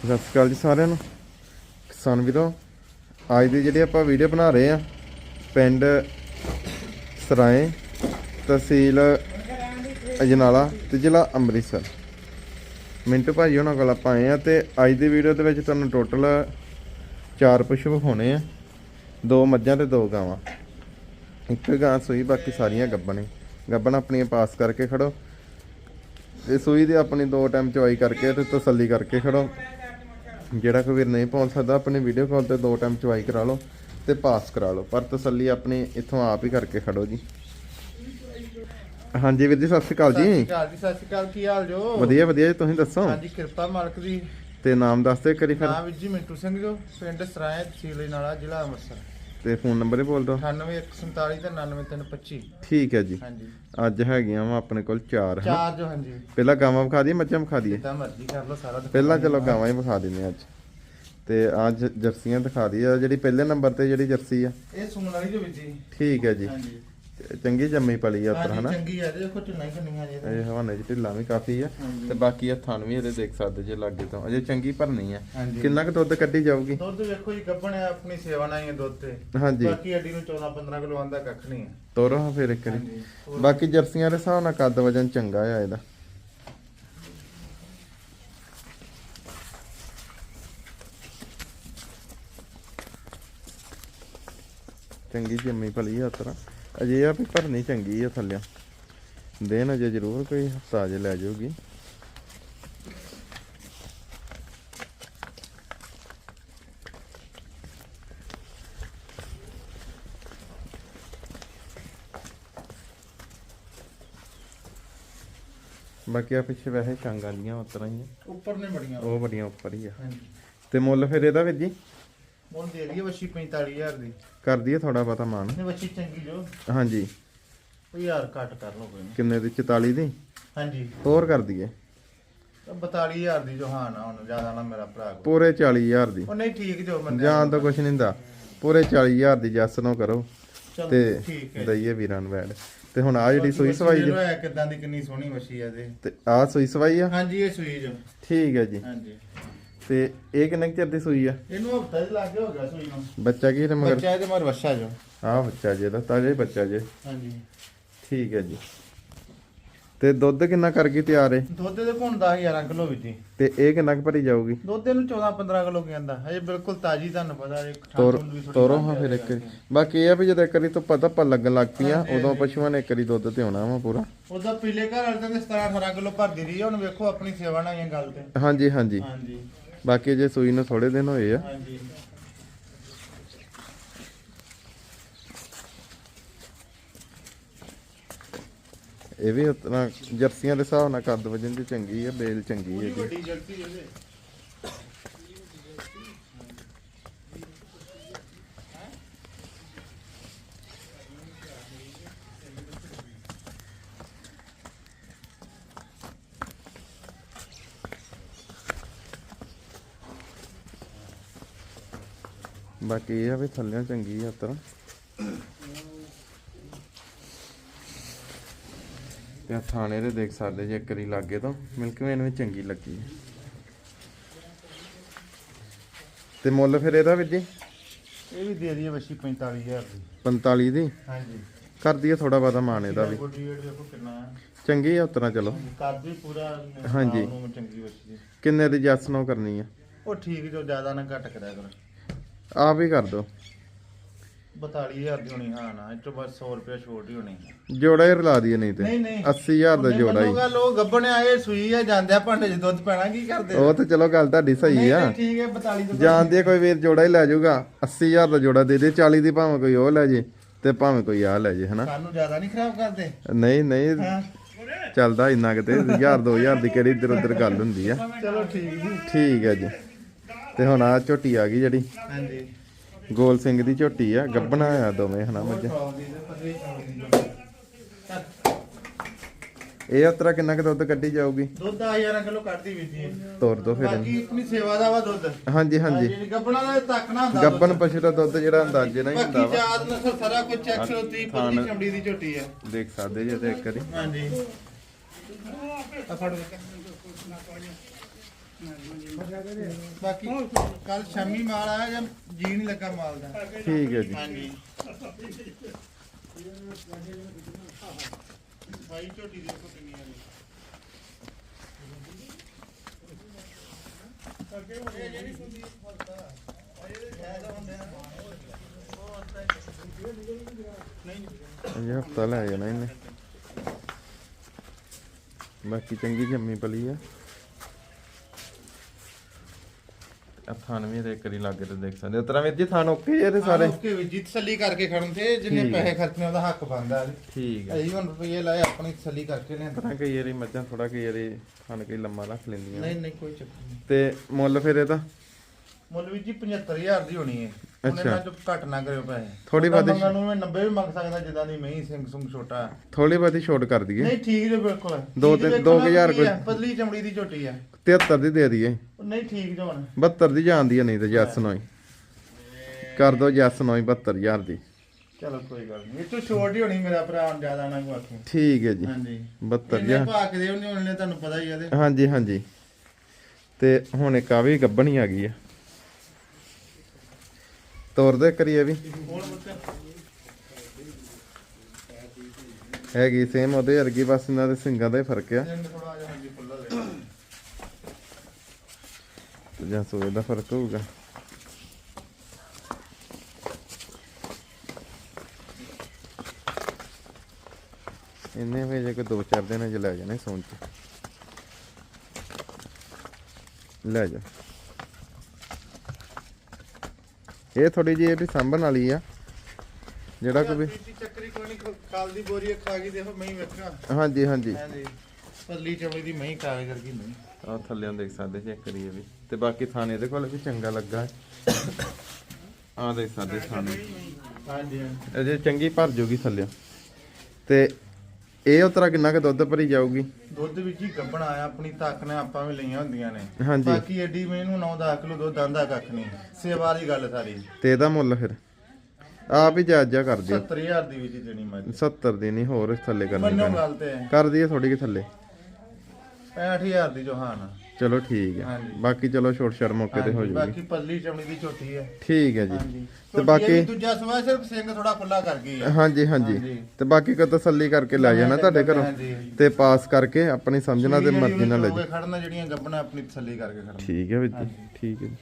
ਸਤਿ ਸ਼੍ਰੀ ਅਕਾਲ ਜੀ ਸਾਰਿਆਂ ਨੂੰ। ਕਿਸਾਨ ਵੀਰੋ, ਅੱਜ ਦੀ ਜਿਹੜੀ ਆਪਾਂ ਵੀਡੀਓ ਬਣਾ ਰਹੇ ਆ ਪਿੰਡ ਸਰਾਏ ਤਹਿਸੀਲ ਅਜਨਾਲਾ ਤੇ ਜ਼ਿਲ੍ਹਾ ਅੰਮ੍ਰਿਤਸਰ। ਮਿੰਟੂ ਭਾਜੀ ਉਹਨਾਂ ਕੋਲ ਆਪਾਂ ਆਏ ਆ ਤੇ ਅੱਜ ਦੀ ਵੀਡੀਓ ਦੇ ਵਿੱਚ ਤੁਹਾਨੂੰ ਟੋਟਲ ਚਾਰ ਪਸ਼ੂ ਹੋਣੇ ਆ, ਦੋ ਮੱਝਾਂ ਤੇ ਦੋ ਗਾਵਾਂ। ਇੱਕ ਗਾਂ ਸੂਈ, ਬਾਕੀ ਸਾਰੀਆਂ ਗੱਬਣੇ। ਗੱਬਣ ਆਪਣੀਆਂ ਪਾਸ ਕਰਕੇ ਖੜੋ। ਤੇ ਸੂਈ ਦੇ ਆਪਣੀ ਦੋ ਟਾਈਮ ਚਵਾਈ ਕਰਕੇ ਤੇ ਤਸੱਲੀ ਕਰਕੇ ਖੜੋ। ਜਿਹੜਾ ਕੋਈ ਵੀਰ ਨਹੀਂ ਪਹੁੰਚ ਸਕਦਾ ਆਪਣੀ ਵੀਡੀਓ ਕਾਲ ਤੇ ਦੋ ਟਾਈਮ ਚਵਾਈ ਕਰਾ ਲਓ ਤੇ ਪਾਸ ਕਰਾ ਲਓ। ਪਰ ਤਸੱਲੀ ਆਪਣੀ ਇੱਥੋਂ ਆਪ ਹੀ ਕਰਕੇ ਖੜੋ ਜੀ। ਹਾਂਜੀ ਵੀਰ ਜੀ ਸਤਿ ਸ਼੍ਰੀ ਅਕਾਲ ਜੀ। ਸਤਿ ਸ਼੍ਰੀ ਅਕਾਲ ਕੀ ਹਾਲ ਜੋ? ਵਧੀਆ ਵਧੀਆ ਜੀ ਤੁਸੀਂ ਦੱਸੋ? ਹਾਂਜੀ ਕਿਰਪਾ ਮਾਲਕ ਦੀ। ਤੇ ਨਾਮ ਦੱਸ ਦਿਓ ਕਰੀ ਫਿਰ। ਨਾਮ ਵਿੱਚ ਜੀ ਮਿੰਟੂ ਸਿੰਘ ਜੋ ਪਿੰਡ ਸਰਾਏ ਤਹਿਸੀਲ ਨਾਲਾ ਜ਼ਿਲ੍ਹਾ ਅੰਮ੍ਰਿਤਸਰ। ਤੇ ਫੋਨ ਨੰਬਰ ਹੀ ਬੋਲ ਦਿਓ। 98147 ਤੇ 99325 ਠੀਕ ਹੈ ਜੀ। ਹਾਂਜੀ। ਅੱਜ ਹੈਗੀਆਂ ਵਾ ਆਪਣੇ ਕੋਲ ਚਾਰ ਹੈ ਚਾਰ ਜੋ ਹਾਂਜੀ। ਪਹਿਲਾਂ ਗਾਵਾਂ ਵਿਖਾ ਦਈਏ ਮੱਝਾਂ ਵਿਖਾ ਦਈਏ? ਜਿੱਦਾਂ ਮਰਜ਼ੀ ਕਰ ਲਓ ਸਾਰਾ ਦਿਖਾ ਪਹਿਲਾਂ ਚਲੋ। ਗਾਵਾਂ ਹੀ ਵਿਖਾ ਦਿੰਦੇ ਅੱਜ। ਤੇ ਅੱਜ ਜਰਸੀਆਂ ਦਿਖਾ ਦਈਏ ਜਿਹੜੀ ਪਹਿਲੇ ਨੰਬਰ ਤੇ ਜਿਹੜੀ ਜਰਸੀ ਆ। ਇਹ ਸੂਣ ਵਾਲੀ ਜੋ ਵਿੱਚ ਜੀ ਠੀਕ ਹੈ ਜੀ। ਹਾਂਜੀ। ਚੰਗੀ ਜੰਮੀ ਪਲੀ ਆ ਉੱਤਰ ਹਨਾ? ਚੰਗੀ ਆ ਦੇਖੋ ਢਿੱਲਾਂ ਹੀ ਕੰਨੀਆਂ ਜੀ ਇਹਦੇ। ਇਹ ਹਵਾਨੇ ਚ ਢਿੱਲਾ ਵੀ ਕਾਫੀ ਆ। ਤੇ ਬਾਕੀ ਆ ਥਣ ਵੀ ਇਹਦੇ ਦੇਖ ਸਕਦੇ ਜੇ ਲਾਗੇ ਤੋਂ। ਅਜੇ ਚੰਗੀ ਭਰਨੀ ਆ। ਕਿੰਨਾ ਕੁ ਦੁੱਧ ਕੱਢੀ ਜਾਊਗੀ? ਦੁੱਧ ਵੇਖੋ ਜੀ ਗੱਬਣ ਹੈ ਆਪਣੀ ਸੇਵਾ ਨਾਲ ਹੀ ਦੁੱਧ ਤੇ। ਹਾਂਜੀ। ਬਾਕੀ ਅੱਡੀ ਨੂੰ 14 15 ਕਿਲੋ ਆਂਦਾ ਕੱਖ ਨਹੀਂ ਹੈ ਤੋਰੋ ਹਾਂ ਫਿਰ ਇੱਕ ਵਾਰੀ। ਬਾਕੀ ਜਰਸੀਆਂ ਦੇ ਹਿਸਾਬ ਨਾਲ ਕੱਦ ਵਜਨ ਚੰਗਾ ਆ ਇਹਦਾ। ਚੰਗੀ ਜੰਮੀ ਭਲੀ ਆ ਉਤਰਾ। ਅਜੇ ਆ ਵੀ ਭਰਨੀ ਚੰਗੀ ਆ ਥੱਲੇ ਦੇਣ ਅਜੇ ਜ਼ਰੂਰ ਕੋਈ ਹਫਤਾ ਅਜੇ ਲੈ ਜਾਊਗੀ। ਬਾਕੀ ਆ ਪਿੱਛੇ ਵੈਸੇ ਛਾਂਗਾਂ ਦੀਆਂ ਉਤਰਾ ਹੀ ਆ। ਉੱਪਰ ਨੇ ਬੜੀਆਂ। ਉਹ ਬੜੀਆਂ ਉੱਪਰ ਹੀ ਆ। ਹਾਂਜੀ। ਤੇ ਮੁੱਲ ਫਿਰ ਇਹਦਾ ਵੀਰ ਜੀ? ਮੁੱਲ ਦੇ ਦਈਏ ਵੱਛੀ 45000 ਦੀ। ਕਰ ਦਈਏ ਥੋੜਾ ਬਹੁਤਾ ਮਾਨ। ਇਹ ਵੱਛੀ ਚੰਗੀ ਜੋ। ਹਾਂਜੀ। ਕੋਈ ਯਾਰ ਘੱਟ ਕਰ ਲਓ ਕੋਈ ਨੀ। ਕਿੰਨੇ ਦੀ? 44 ਦੀ? ਹਾਂਜੀ। ਹੋਰ ਕਰ ਦਈਏ। ਤਾਂ 42000 ਦੀ ਜੋ ਹਾਂ ਨਾ ਹੁਣ ਜ਼ਿਆਦਾ ਨਾ ਮੇਰਾ ਭਰਾ ਕੋਲ ਪੂਰੇ 40000 ਦੀ। ਉਹ ਨਹੀਂ ਠੀਕ ਜੋ ਬੰਦੇ ਜਾਨ ਤਾਂ ਕੁਛ ਨਹੀਂ ਹੁੰਦਾ। ਪੂਰੇ 40000 ਦੀ ਜੱਸ ਨੂੰ ਕਰੋ ਚਲੋ ਤੇ ਠੀਕ ਹੈ। ਦਈਏ ਵੀਰਾਂ ਨੂੰ ਬੈਡ ਤੇ ਹੁਣ ਆ ਜਿਹੜੀ ਸੂਈ ਸਵਾਈ ਜੀ। ਕਿਦਾਂ ਦੀ ਕਿੰਨੀ ਸੋਹਣੀ ਵਛੀ ਆ ਇਹਦੇ ਤੇ ਆ ਸੂਈ ਸਵਾਈ ਆ? ਹਾਂਜੀ ਇਹ ਸੂਈ ਜੋ। ਠੀਕ ਹੈ ਜੀ। ਹਾਂਜੀ। ਤੇ ਇਹ ਕਿੰਨੇ ਕੁ ਚਿਰ ਦੀ ਸੂਈ ਆ? ਇਹਨੂੰ ਹਫਤਾ ਹੀ ਲੱਗ ਗਿਆ ਹੋ ਸੂਈ ਨੂੰ। ਬੱਚਾ ਕੀ ਤੇ ਮਗਰ? ਬੱਚਾ ਇਹਦੇ ਮਰ ਵਛਾ ਜੋ। ਆ ਬੱਚਾ ਜੇ ਦਾ ਤਾਜਾ ਹੀ ਬੱਚਾ ਜੇ। ਹਾਂਜੀ। ਠੀਕ ਹੈ ਜੀ। ਤੇ ਦੁੱਧ ਕਿੰਨਾ ਕਰ ਗਈ ਤਿਆਰ ਏ ਦੁੱਧ ਦੇ ਪੁਣ 10000 ਕਿਲੋ ਵਿੱਚ ਜੀ ਤੇ ਇਹ ਕਿੰਨਾ ਕੁ ਭਰੀ ਜਾਊਗੀ? ਦੁੱਧ ਇਹਨੂੰ 14 15 ਕਿਲੋ ਕਹਿੰਦਾ ਹਜੇ ਬਿਲਕੁਲ ਤਾਜੀ ਤੁਹਾਨੂੰ ਪਤਾ ਇਹ ਤੋਰ ਤੋਰੋ ਹਾਂ ਫਿਰ ਇੱਕ। ਬਾਕੀ ਇਹ ਆ ਵੀ ਜਦੋਂ ਇੱਕ ਵਾਰੀ ਤੋਂ ਪਤਾ ਪਾ ਲੱਗਣ ਲੱਗ ਪਈਆਂ ਉਦੋਂ ਪਸ਼ੂਆਂ ਨੇ ਇੱਕ ਵਾਰੀ ਦੁੱਧ ਤੇ ਆਉਣਾ ਵਾ ਪੂਰਾ। ਉਹਦਾ ਪੀਲੇ ਘਰ ਵਾਲੇ ਤਾਂ 17 18 ਕਿਲੋ ਭਰਦੀ ਰਹੀ ਆ, ਹੁਣ ਵੇਖੋ ਆਪਣੀ ਸੇਵਾ ਨਾਲ ਹੀ ਗੱਲ ਤੇ। ਹਾਂਜੀ ਹਾਂਜੀ। ਹਾਂਜੀ। ਬਾਕੀ ਜੇ ਸੂਈ ਨੂੰ ਥੋੜੇ ਦਿਨ ਹੋਏ ਆ। ਹਾਂਜੀ। ਇਹ ਵੀ ਉਤਨਾ ਜਰਸੀਆਂ ਦੇ ਹਿਸਾਬ ਨਾਲ ਕੱਦ ਵਜਨ ਦੀ ਚੰਗੀ ਆ ਬੇਲ ਚੰਗੀ ਹੈ ਜੀ ਵੱਡੀ ਜਲਦੀ ਇਹਦੇ। ਬਾਕੀ ਇਹ ਆ ਵੀ ਥੱਲਿਆਂ ਚੰਗੀ ਆ ਉਤਰਾ ਤੇ ਆਹ ਥਾਣੇ ਦੇ ਦੇਖ ਸਕਦੇ ਜੇ ਇੱਕ ਵਾਰੀ ਲਾਗੇ ਤੋਂ। ਮਿਲਕ ਵੇਨ ਵੀ ਚੰਗੀ ਲੱਗੀ ਹੈ ਤੇ ਮੁੱਲ ਫਿਰ ਇਹਦਾ ਵੀਰ ਜੀ? ਇਹ ਵੀ ਦੇ ਦਈਏ ਵਸ਼ੀ 45000 ਦੀ। 45 ਦੀ? ਹਾਂਜੀ। ਕਰ ਦਈਏ ਥੋੜਾ ਬਹੁਤਾ ਮਾਨ ਇਹਦਾ ਵੀ। ਦੇਖੋ ਕਿੰਨਾ ਆ। ਚੰਗੀ ਆ ਉਤਰਾ ਚਲੋ। ਕੱਦ ਵੀ ਪੂਰਾ ਹਾਂਜੀ। ਚੰਗੀ ਕਿੰਨੇ ਦੀ ਜੱਸ ਨੋ ਕਰਨੀ ਆ? ਉਹ ਠੀਕ ਜੋ ਜ਼ਿਆਦਾ ਨਾ ਘੱਟ ਕਰਿਆ ਕਰ। ਆਪ ਹੀ ਕਰ ਦੋ 42000 ਦੀ ਹੋਣੀ ਹਾਂ ਨਾ ਇਹ ਤੋਂ ਬਸ 100 ਰੁਪਏ ਛੋਟ ਹੀ ਹੋਣੀ ਜੋੜਾ ਹੀ ਰਲਾ ਦਈਏ ਨਹੀਂ ਤੇ। ਨਹੀਂ ਨਹੀਂ। 80000 ਦਾ ਜੋੜਾ ਹੀ। ਗੱਲ ਉਹ ਗੱਬਣ ਆਏ ਸੂਈ ਆ ਜਾਂਦੇ ਆ ਭਾਂਡੇ 'ਚ ਦੁੱਧ ਪੈਣਾ ਕੀ ਕਰਦੇ ਉਹ ਤੇ ਚਲੋ ਗੱਲ ਤੁਹਾਡੀ ਸਹੀ ਨਹੀਂ, ਆ। ਨਹੀਂ, ਠੀਕ ਹੈ 42 ਤੋਂ ਜਾਣਦੇ ਕੋਈ ਵੀਰ ਜੋੜਾ ਹੀ ਲੈ ਜਾਊਗਾ 80000 ਦਾ ਜੋੜਾ ਦੇ ਦੇ 40 ਦੀ ਭਾਵੇਂ ਕੋਈ ਉਹ ਲੈ ਜੇ ਤੇ ਭਾਵੇਂ ਕੋਈ ਆ ਲੈ ਜੇ ਹਨਾ? ਸਾਨੂੰ ਜ਼ਿਆਦਾ ਨਹੀਂ ਖਰਾਬ ਕਰਦੇ। ਨਹੀਂ ਨਹੀਂ। ਹਾਂ। ਚੱਲਦਾ ਇੰਨਾ ਕਿਤੇ 1000 2000 ਦੀ ਕਿਹੜੀ ਇੱਧਰ ਉੱਧਰ ਗੱਲ ਹੁੰਦੀ ਆ। ਚਲੋ ਠੀਕ ਜੀ ਠੀਕ ਹੈ ਜੀ। ਤੇ ਹੁਣ ਆ ਝੋਟੀ ਆ ਗਈ ਜਿਹੜੀ। ਹਾਂਜੀ। ਗੋਲ ਸਿੰਘ ਦੀ ਝੋਟੀ ਆ ਗੱਬਣਾ ਆ ਦੋਵੇਂ ਹਨਾ ਮੱਝ। ਇਹ ਉਤਰਾ ਕਿੰਨਾ ਕੁ ਦੁੱਧ ਕੱਢੀ ਜਾਊਗੀ? ਦੁੱਧ 10000 ਕਿਲੋ ਕੱਢਦੀ ਵੀ ਜੀ। ਤੋਰ ਦੋ ਫਿਰ ਬਾਕੀ ਆਪਣੀ ਸੇਵਾ ਦਾ ਵਾ ਦੁੱਧ। ਹਾਂਜੀ ਹਾਂਜੀ। ਜਿਹੜੀ ਗੱਬਣਾ ਦਾ ਤੱਕ ਨਾ ਹੁੰਦਾ ਗੱਬਨ ਪਸ਼ੂ ਦਾ ਦੁੱਧ ਜਿਹੜਾ ਅੰਦਾਜ਼ੇ ਨਾਲ ਹੀ ਹੁੰਦਾ ਬਾਕੀ ਵਾ। ਜਾਤ ਨਸਲ ਸਾਰਾ ਕੁਝ 130 ਥਾਣ। 25 ਚਮੜੀ ਦੀ ਝੋਟੀ ਹੈ ਦੇਖ ਸਕਦੇ ਜੇ ਤੇ ਇੱਕ ਵਾਰੀ। ਹਾਂਜੀ। ਆ ਫੜ ਬਾਕੀ ਕੱਲ ਸ਼ਾਮੀ ਮਾਲ ਆਇਆ ਜਾਂ ਜੀ ਨਹੀਂ ਲੱਗਾ ਮਾਲ ਦਾ? ਠੀਕ ਹੈ ਜੀ। ਹਾਂਜੀ। ਭਾਈ ਝੋਟੀ ਦੇਖੋ ਕਿੰਨੀ ਆ ਇਹ ਜਿਹੜੀ ਸੁਣਦੀ ਫ਼ਰਕ ਆ ਇਹ ਫਾਇਦਾ ਹੁੰਦਾ ਨਹੀਂ ਇਹ ਹਫਤਾ ਲੈ ਜਾਣਾ ਇਹਨੇ। ਬਾਕੀ ਚੰਗੀ ਜੰਮੀ ਪਲੀ ਆ। ਆ ਥਾਨ ਵੀ ਦੇ ਕਰੀ ਲੱਗੇ ਤੇ ਦੇਖ ਸਕਦੇ ਹੋ। ਤਰਾ ਵੀਰ ਜੀ ਥਾਨ ਓਕੇ ਜੇ ਤੇ ਸਾਰੇ? ਓਕੇ ਵੀ ਜੀ ਤਸੱਲੀ ਕਰਕੇ ਖੜਨ ਤੇ ਜਿੰਨੇ। ਪੈਸੇ ਖਰਚਣੇ ਉਹਦਾ ਹੱਕ ਬਣਦਾ ਠੀਕ ਹੈ। ਅਸੀਂ ਹੁਣ ਰੁਪਏ ਲਾਏ ਆਪਣੀ ਤਸੱਲੀ ਕਰਕੇ ਨੇ ਤਰਾ ਕਈ ਵਾਰੀ ਮੱਝਾਂ ਥੋੜਾ ਕਈ ਵਾਰੀ ਥਾਨ ਕਈ ਲੰਮਾ ਰੱਖ ਲੈਂਦੀਆਂ ਨਹੀਂ ਨਹੀਂ ਕੋਈ ਚੱਕਰ ਨਹੀਂ। ਤੇ ਮੁੱਲ ਫਿਰ ਇਹਦਾ? ਮੁੱਲ ਵੀ ਜੀ 75000 ਦੀ ਹੋਣੀ ਹੈ। ਹੁਣ ਅੱਛਾ। ਚ ਘੱਟ ਨਾ ਕਰਿਓ ਪੈਸੇ। ਥੋੜ੍ਹੀ ਉਹਦਾ ਬਹੁਤੀ- ਮੰਗਣ ਨੂੰ ਮੈਂ 90 ਵੀ ਮੰਗ ਸਕਦਾ ਜਿੱਦਾਂ ਦੀ ਮਹੀਂ ਸਿੰਘ ਸੁੰਗ ਛੋਟਾ। ਹੈ। ਥੋੜੀ ਬਹੁਤੀ ਛੋਟ ਕਰ ਦਈਏ। ਨਹੀਂ ਠੀਕ ਜੇ ਬਿਲਕੁਲ। ਦੋ ਚੀਜ਼ ਤਿੰਨ- ਵੇਖੋ ਦੋ ਨਾ ਕੁ ਹਜ਼ਾਰ ਕੀ ਆ, ਕੋਈ- ਪਤਲੀ ਚਮੜੀ ਦੀ ਝੋਟੀ ਆ। 73 ਦੀ ਦੇ ਦਈਏ। ਉਹ ਨਹੀਂ ਠੀਕ ਜੋ ਹੁਣ। 72 ਦੀ ਜਾਂਦੀ ਆ ਨਹੀਂ ਤੇ ਜੱਸ ਨੋਈ ਕਰ ਦੋ ਜੱਸ ਨੋਈ 72000 ਦੀ। ਚਲੋ ਕੋਈ ਗੱਲ ਨਹੀਂ। ਇਹ ਤੋਂ ਛੋਟ ਹੀ ਹੋਣੀ ਮੇਰਾ ਭਰਾ ਹੁਣ ਜ਼ਿਆਦਾ ਨਾ ਆਖੇ। ਠੀਕ ਹੈ ਜੀ। ਹਾਂਜੀ। 72000 ਇਹਨੇ ਭਾਅ ਕੇ ਦੇ ਉਹਨੇ ਉਹਨੇ ਤੁਹਾਨੂੰ ਪਤਾ ਹੀ ਆ ਇਹਦੇ ਹਾਂਜੀ ਹਾਂਜੀ। ਤੇ ਹੁਣ ਇੱਕ ਆ ਵੀ ਗੱਬਣੀ ਆ ਗਈ ਆ। ਤੋਰ ਦੇ ਕਰੀਏ ਵੀ। ਹੈਗੀ ਸੇਮ ਉਹਦੇ ਵਰਗੀ, ਬਸ ਇਹਨਾਂ ਦੇ ਸਿੰਗਾਂ ਦਾ ਹੀ ਫ਼ਰਕ ਆ। ਜਾਂ ਸੋਏ ਦਾ ਫ਼ਰਕ ਹੋਊਗਾ। ਇੰਨੇ ਵੇ ਜੇ ਕੋਈ ਦੋ ਚਾਰ ਦਿਨ ਚ ਲੈ ਜਾਣੇ ਸੌਣ ਚ। ਲੈ ਜਾ। ਇਹ ਥੋੜੀ ਜਿਹੀ ਇਹ ਵੀ ਸਾਂਭਣ ਵਾਲੀ ਆ। ਜਿਹੜਾ ਕੋਈ ਚੱਕਰੀ ਕੋਈ ਨਹੀਂ ਕਾਲ ਦੀ ਬੋਰੀ ਖਾ ਗਈ ਦੇਖੋ ਮੈਂ ਵੇਖਾਂ ਹਾਂਜੀ ਹਾਂਜੀ। ਹਾਂਜੀ। ਪਤਲੀ ਚਮੜੀ ਦੀ ਮਹੀਂ ਕਾਗਜ਼ ਵਰਗੀ ਨਹੀਂ। ਆ ਥੱਲੇ ਦੇਖ ਸਕਦੇ ਚੈੱਕ ਕਰੀਏ ਵੀ। ਤੇ ਬਾਕੀ ਥਾਣੇ ਦੇ ਕੋਲ ਵੀ ਚੰਗਾ ਲੱਗਾ। ਆ ਦੇਖ ਸਕਦੇ ਥਾਣੇ। ਹਾਂਜੀ ਹਾਂਜੀ। ਅਜੇ ਚੰਗੀ ਭਰ ਜੂਗੀ ਥੱਲੇ ਤੇ ਇਹ ਉਤਰਾ ਕਿੰਨਾ ਕੁ ਦੁੱਧ ਭਰੀ ਜਾਊਗੀ? ਦੁੱਧ ਵਿੱਚ ਹੀ ਗੱਬਣ ਆਇਆ ਆਪਣੀ ਤੱਕ ਨੇ ਆਪਾਂ ਵੀ ਲਈਆਂ ਹੁੰਦੀਆਂ ਨੇ। ਹਾਂਜੀ। ਬਾਕੀ ਐਡੀ ਮੈਨੂੰ 9-10 ਕਿਲੋ ਦੁੱਧ ਆਂਦਾ ਕੱਖ ਨਹੀਂ। ਸੇਵਾ ਵਾਲੀ ਗੱਲ ਸਾਰੀ। ਤੇ ਇਹਦਾ ਮੁੱਲ ਫਿਰ? ਆਪ ਹੀ ਜਾਇਜ਼ਾ ਕਰ ਦਿਓ। 70000 ਦੀ ਵਿੱਚ ਦੇਣੀ ਮੱਝ 70 ਦੀ ਨਹੀਂ ਹੋਰ ਥੱਲੇ ਕਰਨੀ ਮੰਨੋ ਪੈਣੀ। ਗੱਲ ਤੇ। ਕਰ ਦਈਏ ਥੋੜੀ ਕਿ ਥੱਲੇ। 65000 ਦੀ ਜੋਹਾਨ ਚਲੋ ਠੀਕ ਹੈ। ਹਾਂਜੀ। ਬਾਕੀ ਚਲੋ ਛੋਟ ਛੜ ਮੌਕੇ ਤੇ ਹੋ ਜੂਗੀ। ਬਾਕੀ ਪਤਲੀ ਚਮੜੀ ਦੀ ਝੋਟੀ ਹੈ। ਠੀਕ ਹੈ ਜੀ। ਹਾਂਜੀ। ਤੇ ਬਾਕੀ ਦੂਜਾ ਸਵਾ ਸਿਰਫ ਸਿੰਘ ਥੋੜਾ ਖੁੱਲਾ ਕਰ ਗਈ ਹੈ। ਹਾਂਜੀ ਹਾਂਜੀ। ਹਾਂਜੀ। ਤੇ ਬਾਕੀ ਕੋ ਤਸੱਲੀ ਕਰਕੇ ਲੈ ਜਾਣਾ ਤੁਹਾਡੇ ਘਰੋਂ? ਹਾਂਜੀ। ਤੇ ਪਾਸ ਕਰਕੇ ਆਪਣੀ ਸਮਝਣਾ ਤੇ ਮਰਜ਼ੀ ਨਾਲ ਲੈ ਜਾ ਖੜਨਾ ਜਿਹੜੀਆਂ ਗੱਬਣਾ ਆਪਣੀ ਤਸੱਲੀ ਕਰਕੇ ਖੜਨਾ ਠੀਕ ਹੈ ਵੀਰ ਜੀ ਠੀਕ ਹੈ ਜੀ।